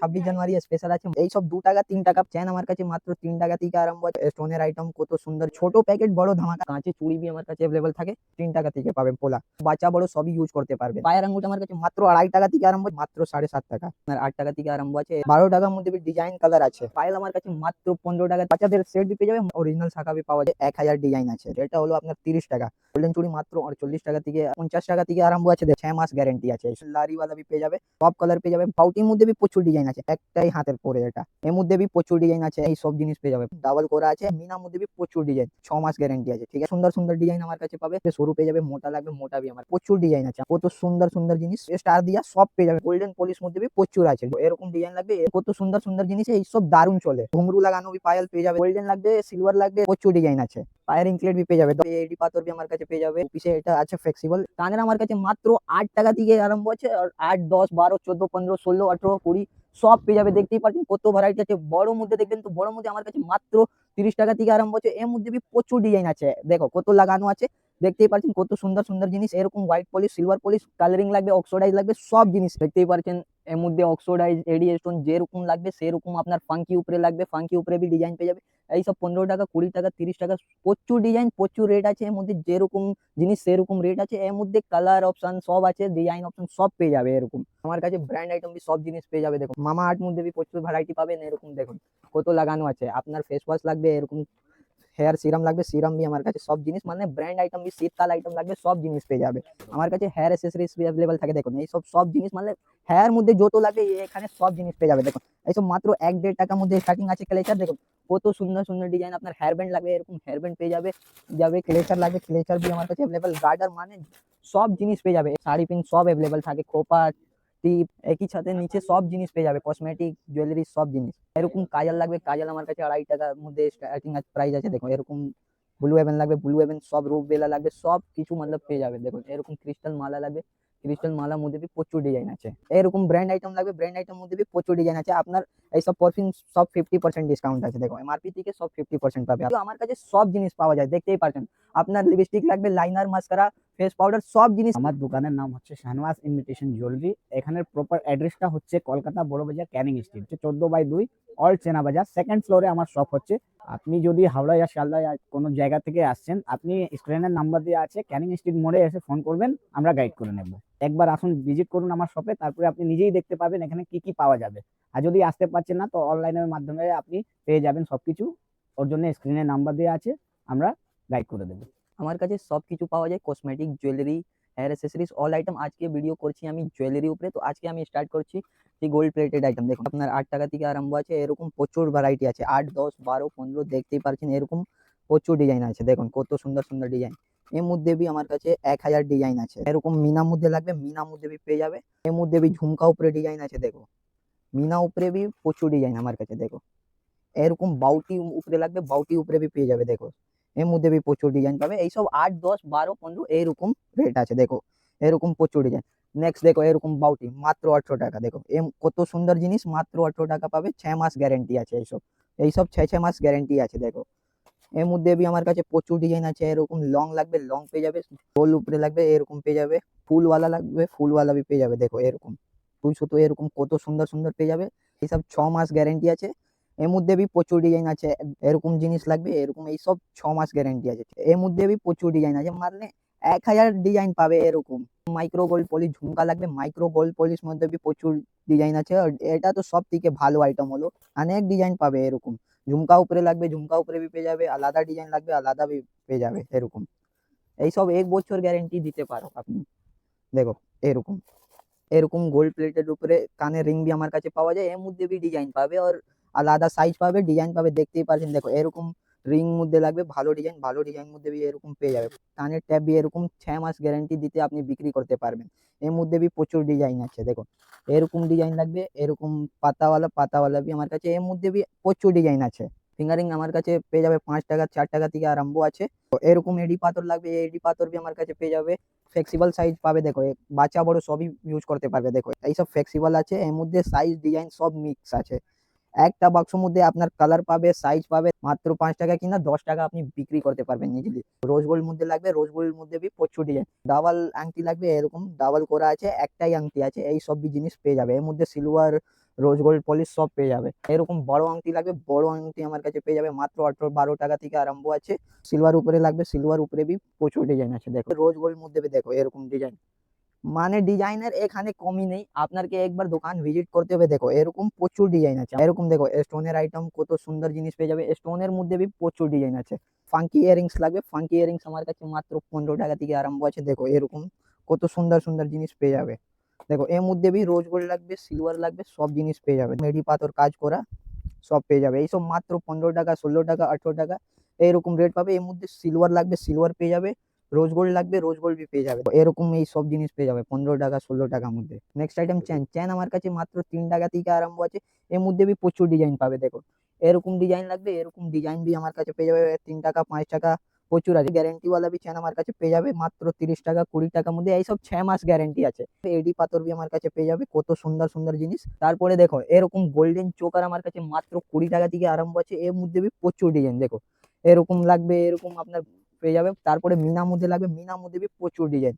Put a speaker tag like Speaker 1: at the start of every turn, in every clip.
Speaker 1: ছাব্বিশ জানুয়ারি স্পেশাল আছে। এই সব দু টাকা তিন টাকা চেন আমার কাছে মাত্র তিন টাকা থেকে আরম্ভ আছে। স্টোনের আইটেম কত সুন্দর। ছোট প্যাকেট বড় ধামাকা। কাঁচে চুড়ি বি আমার কাছে অ্যাভেলেবল থাকে। তিন টাকা থেকে পাবেন পোলা। বাচ্চা বড় সবই ইউজ করতে পারবে। পায়ের আঙ্গুট আমার কাছে মাত্র আড়াই টাকা থেকে আরম্ভ মাত্র সাড়ে সাত টাকা। আর আট টাকা থেকে আরম্ভ আছে। বারো টাকার মধ্যে ডিজাইন কালার আছে। পায়েল আমার কাছে মাত্র পনেরো টাকা। বাচ্চাদের সেট পেয়ে যাবে। অরিজিনাল শাখা পাওয়া যায়। এক হাজার ডিজাইন আছে। এটা হলো আপনার তিরিশ টাকা। গোল্ডেন চুড়ি মাত্র চল্লিশ টাকা থেকে পঞ্চাশ টাকা থেকে আরম্ভ আছে। ছ মাস গ্যারেন্টি আছে। লারিওয়ালা বি পেয়ে যাবে। সব কালার পেয়ে যাবে। বাউটির মধ্যে প্রচুর ডিজাইন আছে, একটাই হাতের পরে এটা। এর মধ্যে বি প্রচুর ডিজাইন আছে, এই সব জিনিস পেয়ে যাবে। ডাবল করা আছে মিনার মধ্যে বি প্রচুর ডিজাইন ছ মাস গ্যারেন্টি আছে, ঠিক আছে? সুন্দর সুন্দর ডিজাইন আমার কাছে পাবে সরু পেয়ে যাবে, মোটা লাগবে, মোটা বি আমার। প্রচুর ডিজাইন আছে, কত সুন্দর সুন্দর জিনিস স্টার দিয়া সব পেয়ে যাবে। গোল্ডেন পলিশ মধ্যে বি প্রচুর আছে, এরকম ডিজাইন লাগবে কত সুন্দর সুন্দর জিনিস, এই সব দারুণ চলে। ঘুমরু লাগানো বি, পায়েল পেয়ে যাবে গোল্ডেন লাগবে সিলভার লাগবে, প্রচুর ডিজাইন আছে। পায়ের ইনক্লেট বি পেয়ে যাবে এডি, পাথর বি আমার কাছে পেয়ে যাবে পিছে এটা আছে ফ্লেক্সিবল কানের আমার কাছে মাত্র আট টাকা থেকে আরম্ভ আছে আট, দশ, বারো, চোদ্দ, পনেরো, ষোলো, আঠেরো, কুড়ি সব পেয়ে যাবে, দেখতেই পাচ্ছেন কত ভ্যারাইটি আছে। বড় মধ্যে দেখবেন তো, বড় মধ্যে আমার কাছে মাত্র তিরিশ টাকা থেকে আরম্ভ হচ্ছে। এর মধ্যে প্রচুর ডিজাইন আছে। দেখো কত লাগানো আছে। দেখতেই পাচ্ছেন কত সুন্দর সুন্দর জিনিস, এরকম white polish silver polish colouring লাগবে অক্সোডাইজ লাগবে, সব জিনিস। দেখতেই পাচ্ছেন এর মধ্যে অক্সোডাইজ এডি যেরকম লাগবে, সেরকম আপনার ফাঙ্কি উপরে লাগবে ফাঙ্কি উপরে বি ডিজাইন পেয়ে যাবে। এই সব পনেরো টাকা, কুড়ি টাকা, তিরিশ টাকা, প্রচুর ডিজাইন প্রচুর রেট আছে এর মধ্যে, যেরকম জিনিস সেরকম রেট আছে, এর মধ্যে কালার অপশন সব আছে ডিজাইন অপশন সব পেয়ে যাবে এরকম। আমার কাছে ব্র্যান্ড আইটেম সব জিনিস পেয়ে যাবে, দেখুন। মামা আর্ট মধ্যে প্রচুর ভ্যারাইটি পাবেন, এরকম দেখুন, কত লাগানো আছে, আপনার ফেস ওয়াশ লাগবে, এরকম হেয়ার সিরাম লাগবে সিরাম বি আমার কাছে সব জিনিস মানে ব্র্যান্ড আইটেম বি, শীতকাল আইটেম লাগবে, সব জিনিস পেয়ে যাবে। আমার কাছে হেয়ার অ্যাসেসরিজ বি অ্যাভেলেবল থাকে, দেখুন এই সব সব জিনিস মানে হেয়ার মধ্যে যত লাগে এখানে সব জিনিস পেয়ে যাবে, দেখুন। এইসব মাত্র এক দেড় টাকার মধ্যে স্টার্টিং আছে ক্লেচার দেখুন, কত সুন্দর সুন্দর ডিজাইন আপনার হেয়ার ব্যান্ড লাগবে, এরকম হেয়ার ব্যান্ড পেয়ে যাবে যাবে ক্লেচার লাগবে ক্লেচার বি আমার কাছে অ্যাভেলেবল গার্ডার মানে সব জিনিস পেয়ে যাবে, শাড়ি পিন সব অ্যাভেলেবল থাকে খোপা টিপ একই সাথে নিচে সব জিনিস পেয়ে যাবে কসমেটিক জুয়েলারি সব জিনিস। এরকম কাজল লাগবে কাজল আমার কাছে আড়াই টাকার মধ্যে স্টার্টিং প্রাইস আছে দেখুন এরকম ব্লু হেভেন লাগবে ব্লু হেভেন সব রূপ বেলা লাগবে সব কিছু মতলব পেয়ে যাবে দেখুন এরকম ক্রিস্টাল মালা লাগবে ক্রিস্টাল মালার মধ্যে প্রচুর ডিজাইন আছে। এরকম ব্র্যান্ড আইটেম লাগবে ব্র্যান্ড আইটেম মধ্যে প্রচুর ডিজাইন আছে আপনার এই সব পারফিউম সব ফিফটি পার্সেন্ট ডিসকাউন্ট আছে দেখো এমআরপি থেকে সব ফিফটি পার্সেন্ট পাবে। আমার কাছে সব জিনিস পাওয়া যায় দেখতেই পারছেন আপনার লিপস্টিক লাগবে লাইনার মাস্কারা ফেস পাউডার সব জিনিস।
Speaker 2: আমার দোকানের নাম হচ্ছে শাহনওয়াজ ইনভিটেশন জুয়েলারি এখানের প্রপার অ্যাড্রেসটা হচ্ছে কলকাতা বড় বাজার ক্যানিং স্ট্রিট চোদ্দ বাই দুই অল চেনা বাজার। সেকেন্ড ফ্লোরে আমার শপ হচ্ছে। আপনি যদি হাওড়া বা শিয়ালদা কোনো জায়গা থেকে আসছেন, আপনি স্ক্রিনের নাম্বার দিয়ে আছে, ক্যানিং স্ট্রিট মোড়ে এসে ফোন করবেন, আমরা গাইড করে নেব। একবার আসুন ভিজিট করুন আমার শপে তারপরে আপনি নিজেই দেখতে পাবেন এখানে কি কি পাওয়া যাবে। আর যদি আসতে পারছেন না, তো অনলাইনের মাধ্যমে আপনি পেয়ে যাবেন সবকিছু। ওর জন্য স্ক্রিনে নাম্বার দেওয়া আছে, আমরা গাইড করে দেবো।
Speaker 1: আমার কাছে সব কিছু পাওয়া যায় cosmetic jewellery hair accessories all item আজকে ভিডিও করছি আমি জুয়েলারি উপরে। তো আজকে আমি স্টার্ট করছি যে গোল্ড প্লেটেড আইটেম দেখুন, আপনার আট টাকা থেকে আরম্ভ আছে, এরকম প্রচুর ভ্যারাইটি আছে। আট, দশ, বারো, পনেরো, দেখতেই পারছেন, এরকম প্রচুর ডিজাইন আছে। দেখুন, কত সুন্দর সুন্দর ডিজাইন এর মধ্যে বি আমার কাছে এক হাজার ডিজাইন আছে। এরকম মিনা মধ্যে লাগবে, মিনা মধ্যে বি পেয়ে যাবে। এর মধ্যে বি ঝুমকা উপরে ডিজাইন আছে দেখো মিনা উপরে বি প্রচুর ডিজাইন আমার কাছে দেখো এরকম বাউটি উপরে লাগবে, বাউটি উপরে বি পেয়ে যাবে দেখো এর মধ্যে বি প্রচুর ডিজাইন পাবে। এইসব আট, দশ, বারো, পনেরো এইরকম রেট আছে, দেখো। এরকম প্রচুর ডিজাইন নেক্সট দেখো, এরকম বাউটি মাত্র আঠেরো টাকা, দেখো। এম, কত সুন্দর জিনিস, মাত্র আঠেরো টাকা পাবে, ছ মাস গ্যারেন্টি আছে এইসব। এইসব ছ ছ মাস গ্যারেন্টি আছে, দেখো। এর মধ্যে বি আমার কাছে প্রচুর ডিজাইন আছে, এরকম লং লাগবে লং পেয়ে যাবে গোল উপরে লাগবে, এরকম পেয়ে যাবে, ফুলওয়ালা লাগবে, ফুলওয়ালা বি পেয়ে যাবে, দেখো, এরকম। ফুল সুতো এরকম কত সুন্দর সুন্দর পেয়ে যাবে। এইসব ছ মাস গ্যারেন্টি আছে এর মধ্যে বি প্রচুর ডিজাইন আছে, এরকম জিনিস লাগবে, এরকম এইসব ছ মাস গ্যারেন্টি আছে। এর মধ্যে বি প্রচুর ডিজাইন আছে মানে এক হাজার ডিজাইন পাবে এরকম। মাইক্রো গোল্ড পলিশ ঝুমকা লাগবে মাইক্রো গোল্ড পলিশ মধ্যে বি প্রচুর ডিজাইন আছে, আর এটা তো সব থেকে ভালো আইটেম হলো, অনেক ডিজাইন পাবে এরকম। ঝুমকা উপরে লাগবে, ঝুমকা উপরে বি পেয়ে যাবে, আলাদা ডিজাইন লাগবে, আলাদা বি পেয়ে যাবে, এরকম। এইসব এক বছর গ্যারেন্টি দিতে পারো আপনি। দেখো, এরকম। এরকম গোল্ড প্লেটের উপরে কানের রিং বি আমার কাছে পাওয়া যায়, এর মধ্যে বি ডিজাইন পাবে, আর আলাদা সাইজ পাবে ডিজাইন পাবে, দেখতেই পারছেন। দেখো, এরকম রিং মধ্যে লাগবে, ভালো ডিজাইন ভালো ডিজাইন মধ্যে এরকম পেয়ে যাবে। কানের ট্যাপ বি এরকম ছ মাস গ্যারান্টি দিতে আপনি বিক্রি করতে পারবেন। এর মধ্যে বি প্রচুর ডিজাইন আছে, দেখো। এরকম ডিজাইন লাগবে, এরকম পাতাওয়ালা পাতাওয়ালা বি আমার কাছে, এর মধ্যে বি প্রচুর ডিজাইন আছে। ফিঙ্গারিং আমার কাছে পেয়ে যাবে পাঁচ টাকা, চার টাকা থেকে আরম্ভ আছে। তো এরকম এডি পাথর লাগবে এডি পাথর বি আমার কাছে পেয়ে যাবে। ফ্লেক্সিবল সাইজ পাবে, দেখো। বাচ্চা, বড় সবই ইউজ করতে পারবে, দেখো। এইসব ফ্লেক্সিবল আছে, এর মধ্যে সাইজ ডিজাইন সব মিক্স আছে। একটা বাক্সর মধ্যে আপনার কালার পাবে সাইজ পাবে, মাত্র পাঁচ টাকা কিনা দশ টাকা আপনি বিক্রি করতে পারবেন নিজেলি রোজ গোল্ড মধ্যে লাগবে রোজ গোল্ড মধ্যে বি প্রচুর ডিজাইন ডাবল আংটি লাগবে, এরকম ডাবল করা আছে, একটাই আংটি আছে, এই সব জিনিস পেয়ে যাবে। এর মধ্যে সিলভার রোজ গোল্ড পলিশ সব পেয়ে যাবে। এরকম বড় আংটি লাগবে, বড় আংটি আমার কাছে পেয়ে যাবে, মাত্র আঠারো বারো টাকা থেকে আরম্ভ আছে। সিলভার উপরে লাগবে সিলভার উপরে বি প্রচুর ডিজাইন আছে, দেখো। রোজ গোল্ড মধ্যে দেখো, এরকম ডিজাইন মানে ডিজাইনের এখানে কমই নেই আপনাকে একবার দোকান ভিজিট করতে হবে দেখো এরকম প্রচুর ডিজাইন আছে এরকম দেখো স্টোনের আইটেম কত সুন্দর জিনিস পেয়ে যাবে স্টোনের মধ্যে বি প্রচুর ডিজাইন আছে ফাঙ্কি ইয়ারিংস লাগবে ফাঙ্কি ইয়ারিংস আমার কাছে মাত্র পনেরো টাকা থেকে আরম্ভ আছে দেখো এরকম কত সুন্দর সুন্দর জিনিস পেয়ে যাবে দেখো এর মধ্যে বি রোজ গোল্ড লাগবে সিলভার লাগবে সব জিনিস পেয়ে যাবে মেডি পাথর কাজ করা সব পেয়ে যাবে এইসব মাত্র পনেরো টাকা ষোলো টাকা আঠেরো টাকা এইরকম রেট পাবে এর মধ্যে সিলভার লাগবে সিলভার পেয়ে যাবে রোজ গোল্ড লাগবে রোজ গোল্ড বি পেয়ে যাবে। এরকম এই সব জিনিস পেয়ে যাবে পনেরো টাকা ষোলো টাকার মধ্যে। নেক্সট আইটেম চেন চেন আমার কাছে মাত্র তিন টাকা থেকে আরম্ভ আছে। এর মধ্যে বি প্রচুর ডিজাইন পাবে দেখো। এরকম ডিজাইন লাগবে এরকম ডিজাইন বি আমার কাছে পেয়ে যাবে তিন টাকা পাঁচ টাকা প্রচুর আছে। গ্যারেন্টি ওয়ালা বি চেন আমার কাছে পেয়ে যাবে মাত্র তিরিশ টাকা কুড়ি টাকার মধ্যে। এইসব ছ মাস গ্যারেন্টি আছে। এডি পাথর বি আমার কাছে পেয়ে যাবে কত সুন্দর সুন্দর জিনিস। তারপরে দেখো এরকম গোল্ডেন চোকার আমার কাছে মাত্র কুড়ি টাকা থেকে আরম্ভ আছে। এর মধ্যে বি প্রচুর ডিজাইন দেখো। এরকম লাগবে এরকম আপনার পেয়ে যাবে। তারপরে মিনা মধ্যে লাগবে। মিনা মধ্যে প্রচুর ডিজাইন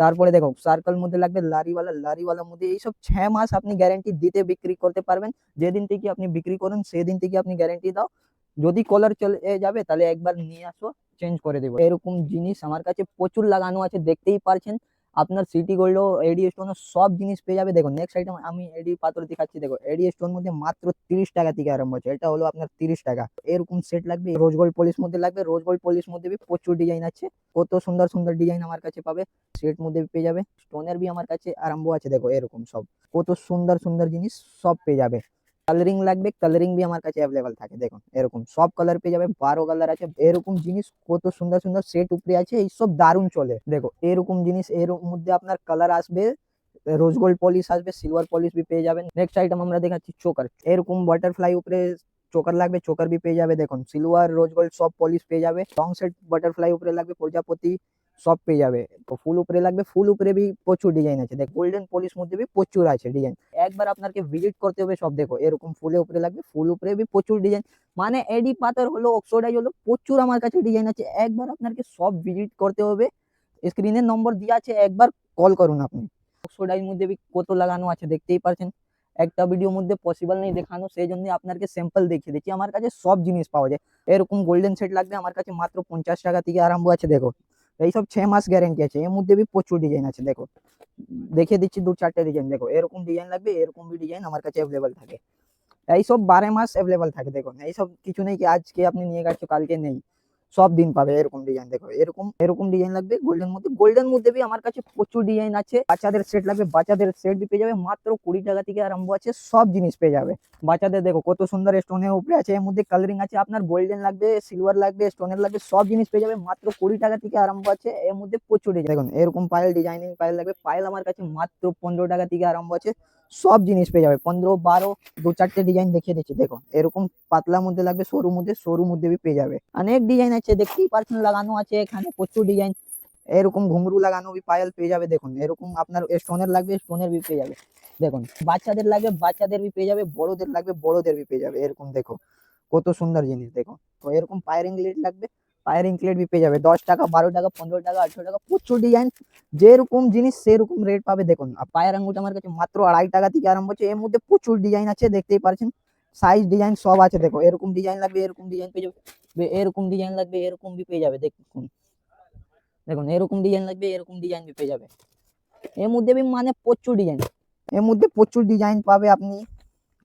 Speaker 1: তারপরে দেখো সার্কেল মধ্যে লাগবে লারিওয়ালা। লারিওয়ালার মধ্যে এইসব ছ মাস আপনি গ্যারেন্টি দিতে বিক্রি করতে পারবেন। যেদিন থেকে আপনি বিক্রি করুন, সেদিন থেকে আপনি গ্যারেন্টি দাও। যদি কলার চলে যাবে, তাহলে একবার নিয়ে আসো চেঞ্জ করে দেবো। এরকম জিনিস আমার কাছে প্রচুর লাগানো আছে, দেখতেই পারছেন। আপনার সিটি গোল্ড এডি স্টোন সব জিনিস পেয়ে যাবে। দেখো নেক্সট আইটেম আমি এডি পাথর দেখাচ্ছি। দেখো এডি স্টোন মধ্যে মাত্র তিরিশ টাকা থেকে আরম্ভ হচ্ছে। এটা হলো আপনার তিরিশ টাকা। এরকম সেট লাগবে। রোজ গোল্ড পলিশ মধ্যে লাগবে। রোজ গোল্ড পলিশ মধ্যে প্রচুর ডিজাইন আছে। কত সুন্দর সুন্দর ডিজাইন আমার কাছে পাবে। সেট মধ্যে পেয়ে যাবে। স্টোনের বি আমার কাছে আরম্ভ আছে। দেখো এরকম সব। কত সুন্দর সুন্দর জিনিস সব পেয়ে যাবে। কালারিং লাগবে কালারিং বি আমার কাছে অ্যাভেলেবল থাকে, দেখুন, এরকম, সব কালার পেয়ে যাবে বারো কালার আছে, এরকম জিনিস কত সুন্দর সুন্দর সেট উপরে আছে, এইসব দারুণ চলে, দেখো, এরকম জিনিস, এর মধ্যে আপনার কালার আসবে রোজ গোল্ড পলিশ আসবে সিলভার পলিশ বি পেয়ে যাবেন নেক্সট আইটেম আমরা দেখাচ্ছি চোকার এরকম বাটারফ্লাই উপরে চোকার লাগবে চোকার বি পেয়ে যাবে, দেখুন সিলভার রোজ গোল্ড সব পলিশ পেয়ে যাবে লং সেট বাটারফ্লাই উপরে লাগবে, প্রজাপতি সব পেয়ে যাবে। তো ফুল উপরে লাগবে ফুল উপরে বি প্রচুর ডিজাইন আছে। দেখ গোল্ডেন পলিশ মধ্যে বি প্রচুর আছে ডিজাইন একবার আপনাকে ভিজিট করতে হবে সব, দেখো, এরকম ফুলের উপরে লাগবে ফুল উপরে বি প্রচুর ডিজাইন মানে এডি পাথর হলো অক্সোডাইজ হলো, প্রচুর আমার কাছে ডিজাইন আছে। একবার আপনাকে সব ভিজিট করতে হবে। স্ক্রিনের নম্বর দেওয়া আছে, একবার কল করুন আপনি। অক্সোডাইজ মধ্যে বি কত লাগানো আছে দেখতেই পারছেন। একটা ভিডিওর মধ্যে পসিবল নেই দেখানো সেই জন্য আপনাকে স্যাম্পল দেখিয়ে দিচ্ছি। আমার কাছে সব জিনিস পাওয়া যায়। এরকম গোল্ডেন সেট লাগবে, আমার কাছে মাত্র পঞ্চাশ টাকা থেকে আরম্ভ আছে, দেখো। এইসব ছ মাস গ্যারেন্টি আছে। এর মধ্যে বি প্রচুর ডিজাইন আছে, দেখো। দেখিয়ে দিচ্ছি দু চারটে ডিজাইন দেখো। এরকম ডিজাইন লাগবে, এরকম বি ডিজাইন আমার কাছে অ্যাভেলেবল থাকে। এইসব বারো মাস অ্যাভেলেবল থাকে দেখুন এইসব কিছু নেই কি আজকে আপনি নিয়ে গেছো, কালকে নেই। সব দিন পাবে, এরকম ডিজাইন দেখো। এরকম এরকম ডিজাইন লাগবে গোল্ডেন মধ্যে। গোল্ডেন মধ্যে বি আমার কাছে প্রচুর ডিজাইন আছে। বাচ্চাদের সেট লাগবে, বাচ্চাদের সেট বি পেয়ে যাবে। মাত্র কুড়ি টাকা থেকে আরম্ভ আছে, সব জিনিস পেয়ে যাবে। বাচ্চাদের দেখো, কত সুন্দর স্টোনের উপরে আছে, এর মধ্যে কালারিং আছে, আপনার গোল্ডেন লাগবে সিলভার লাগবে স্টোনের লাগবে, সব জিনিস পেয়ে যাবে, মাত্র কুড়ি টাকা থেকে আরম্ভ আছে, এর মধ্যে প্রচুর ডিজাইন দেখুন, এরকম পায়েল ডিজাইনিং পায়েল লাগবে। পায়েল আমার কাছে মাত্র পনেরো টাকা থেকে আরম্ভ আছে। সব জিনিস পেয়ে যাবে। পনেরো, বারো, দু চারটে ডিজাইন দেখিয়ে দিচ্ছি। দেখো এরকম পাতলার মধ্যে লাগবে সরু মধ্যে সরু মধ্যে বি পেয়ে যাবে। অনেক ডিজাইন আছে দেখতেই পারছেন লাগানো আছে, এখানে প্রচুর ডিজাইন এরকম ঘুঙরু লাগানো পায়েল পেয়ে যাবে, দেখুন। এরকম আপনার স্টোনের লাগবে স্টোনের বি পেয়ে যাবে। দেখুন, বাচ্চাদের লাগবে, বাচ্চাদের বি পেয়ে যাবে, বড়দের লাগবে, বড়দের বি পেয়ে যাবে। এরকম দেখো, কত সুন্দর জিনিস দেখো তো এরকম পায়ারিং লিড লাগবে পায়ারিং প্লেট বি পেয়ে যাবে। দশ টাকা, বারো টাকা, পনেরো টাকা, আঠেরো টাকা, প্রচুর ডিজাইন যেরকম জিনিস সেরকম রেট পাবে। দেখুন, আর পায়ের আঙ্গুটা আমার কাছে মাত্র আড়াই টাকা থেকে আরম্ভ হচ্ছে। এর মধ্যে প্রচুর ডিজাইন আছে, দেখতেই পারছেন। সাইজ ডিজাইন সব আছে, দেখো। এরকম ডিজাইন লাগবে, এরকম ডিজাইন পেয়ে যাবে, বে- এরকম ডিজাইন লাগবে, এরকম বি পেয়ে যাবে। দেখুন দেখুন, এরকম ডিজাইন লাগবে, এরকম ডিজাইন বি পেয়ে যাবে। এর মধ্যে বি মানে প্রচুর ডিজাইন এর মধ্যে প্রচুর ডিজাইন পাবে আপনি।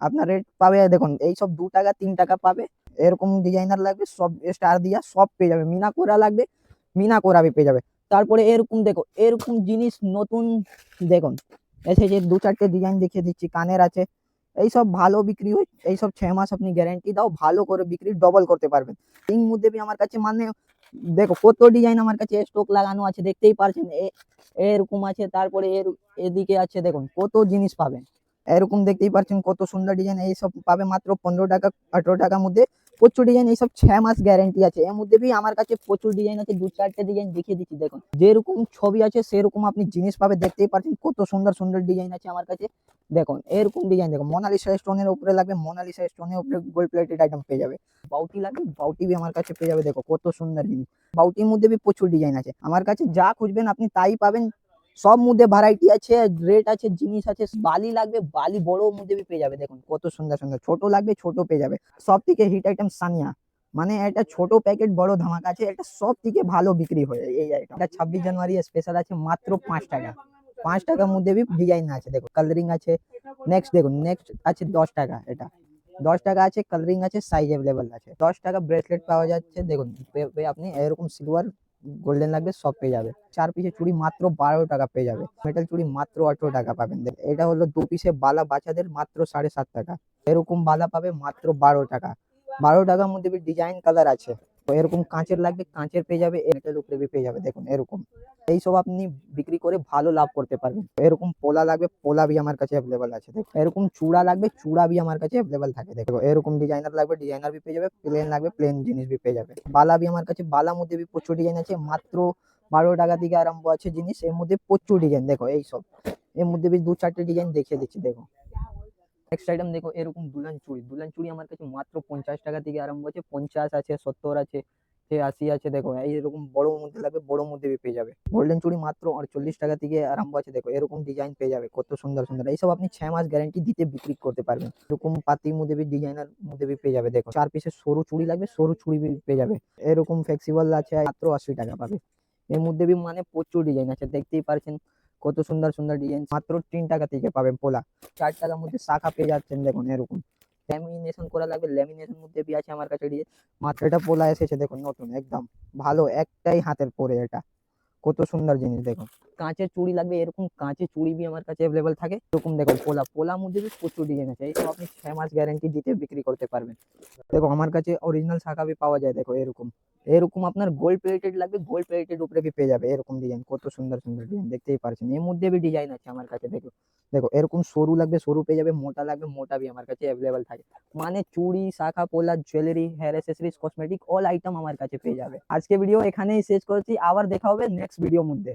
Speaker 1: আপনার রেট পাবে, দেখুন এই সব দু টাকা, তিন টাকা পাবে। এরকম ডিজাইনার লাগবে, সব স্টার দিয়া সব পেয়ে যাবে। মিনা কোরা লাগবে, মিনা কোরা পেয়ে যাবে। তারপরে এরকম দেখো, এরকম জিনিস নতুন দেখুন। এসেছে দু চারটে ডিজাইন দেখিয়ে দিচ্ছি, কানের আছে। এইসব ভালো বিক্রি হয়, এইসব ছ মাস আপনি গ্যারান্টি দাও, ভালো করে বিক্রি ডবল করতে পারবেন। মধ্যে বি আমার কাছে মানে দেখো কত ডিজাইন আমার কাছে স্টক লাগানো আছে, দেখতেই পারছেন। এরকম আছে, তারপরে এর, এদিকে আছে, দেখুন কত জিনিস পাবেন। এরকম দেখতেই পারছেন কত সুন্দর ডিজাইন এইসব পাবে মাত্র পনেরো টাকা, আঠেরো টাকার মধ্যে প্রচুর ডিজাইন এইসব ছ মাস গ্যারেন্টি আছে। এর মধ্যে বি আমার কাছে প্রচুর ডিজাইন আছে, দু চারটে ডিজাইন দেখিয়ে দিচ্ছি, দেখুন। যেরকম ছবি আছে, সেরকম আপনি জিনিস পাবে দেখতেই পাচ্ছেন, কত সুন্দর সুন্দর ডিজাইন আছে আমার কাছে। দেখুন, এরকম ডিজাইন দেখুন মোনালিসা স্টোনের উপরে লাগবে মোনালিসা স্টোনের উপরে গোল্ড প্লেটেড আইটেম পেয়ে যাবে। বাউটি লাগবে বাউটি বি আমার কাছে পেয়ে যাবে, দেখো, কত সুন্দর জিনিস। বাউটির মধ্যে বি প্রচুর ডিজাইন আছে। আমার কাছে যা খুঁজবেন, আপনি তাই পাবেন সব মধ্যে ভ্যারাইটি আছে রেট আছে, জিনিস আছে, বালি লাগবে, বালি বড় মধ্যে বি পেয়ে যাবে, দেখুন কত সুন্দর সুন্দর, ছোট লাগবে, ছোট পেয়ে যাবে। সব থেকে হিট আইটেম সানিয়া মানে এটা ছোট প্যাকেট বড় ধামাকা আছে, এটা সব থেকে ভালো বিক্রি হয় এই আইটেম এটা ছাব্বিশ জানুয়ারি স্পেশাল আছে, মাত্র পাঁচ টাকা। পাঁচ টাকার মধ্যে বি ডিজাইন আছে দেখো কালারিং আছে। নেক্সট দেখুন নেক্সট আছে দশ টাকা এটা। দশ টাকা আছে কালারিং আছে সাইজ অ্যাভেলেবল আছে। দশ টাকা ব্রেসলেট পাওয়া যাচ্ছে, দেখুন পে- পে আপনি এরকম সিলভার গোল্ডেন লাগবে, সব পেয়ে যাবে। চার পিসের চুড়ি মাত্র বারো টাকা পেয়ে যাবে। মেটাল চুড়ি মাত্র আঠেরো টাকা পাবেন। এটা হলো দু পিসে বালা বাচ্চাদের মাত্র সাড়ে সাত টাকা। এরকম বালা পাবে মাত্র বারো টাকা। বারো টাকার মধ্যে ডিজাইন কালার আছে। এরকম কাঁচের লাগবে, কাঁচের পেয়ে যাবে এটার উপরে পেয়ে যাবে, দেখুন এরকম। এই সব আপনি বিক্রি করে ভালো লাভ করতে পারবেন। এরকম পোলা লাগবে, পোলা বি আমার কাছে অ্যাভেলেবল আছে দেখো এরকম চূড়া লাগবে, চূড়া বি আমার কাছে অ্যাভেলেবল থাকে দেখো এরকম ডিজাইনার লাগবে ডিজাইনার বি পেয়ে যাবে প্লেন লাগবে প্লেন জিনিস বি পেয়ে যাবে। বালা বি আমার কাছে, বালা মধ্যে বি প্রচুর ডিজাইন আছে, মাত্র বারো টাকা থেকে আরম্ভ আছে জিনিস, এর মধ্যে প্রচুর ডিজাইন দেখো এইসব। এর মধ্যে বি দু চারটে ডিজাইন দেখিয়ে দিচ্ছি দেখো নেক্সট আইটেম দেখো, এরকম দুলান চুড়ি দুলান চুড়ি আমার কাছে মাত্র পঞ্চাশ টাকা থেকে আরম্ভ আছে পঞ্চাশ আছে, সত্তর আছে, সে আশি আছে, দেখো, এই এরকম বড় মধ্যে লাগবে, বড় মধ্যে পেয়ে যাবে। গোল্ডেন চুড়ি মাত্র চল্লিশ টাকা থেকে আরম্ভ আছে, দেখো, এরকম ডিজাইন পেয়ে যাবে, কত সুন্দর সুন্দর। এইসব আপনি ছয় মাস গ্যারান্টি দিতে বিক্রি করতে পারবেন। এরকম পাতির মধ্যে ডিজাইনার মধ্যে পেয়ে যাবে, দেখো। চার পিসের সরু চুড়ি লাগবে, সরু চুড়ি পেয়ে যাবে। এরকম ফ্লেক্সিবল আছে, মাত্র আশি টাকা পাবে। এর মধ্যে মানে প্রচুর ডিজাইন আছে, দেখতেই পারছেন। কত সুন্দর সুন্দর ডিজাইন মাত্র তিন টাকা থেকে পাবেন পোলা। চার টাকার মধ্যে শাখা পেয়ে যাচ্ছেন দেখুন, এরকম। ল্যামিনেশন করা লাগবে ল্যামিনেশন মধ্যে বি আছে আমার কাছে ডিজাইন মাত্র এটা পোলা এসেছে দেখুন, নতুন, একদম। ভালো, একটাই হাতের পরে এটা। কত সুন্দর জিনিস দেখুন। কাঁচের চুড়ি লাগবে, এরকম কাঁচের চুড়ি বি আমার কাছে অ্যাভেলেবল থাকে। এরকম দেখো পোলা। পোলা মধ্যে প্রচুর ডিজাইন আছে এইসব আপনি ছয় মাস গ্যারান্টি দিতে বিক্রি করতে পারবেন। দেখো আমার কাছে অরিজিনাল শাখা বি পাওয়া যায়, দেখো, এরকম। এরকম আপনার গোল্ড প্লেটেড লাগবে গোল্ড প্লেটেড উপরে বি পেয়ে যাবে, এরকম ডিজাইন কত সুন্দর সুন্দর ডিজাইন দেখতেই পারছেন। এর মধ্যে বি ডিজাইন আছে আমার কাছে দেখো দেখো, এরকম সরু লাগবে, সরু পেয়ে যাবে, মোটা লাগবে, মোটা বি আমার কাছে অ্যাভেলেবেল থাকে। মানে চুড়ি, শাখা, পোলা jewellery hair accessories cosmetic all item আমার কাছে পেয়ে যাবে। আজকে ভিডিও এখানেই শেষ করছি, আবার দেখা হবে নেক্সট ভিডিওর মধ্যে।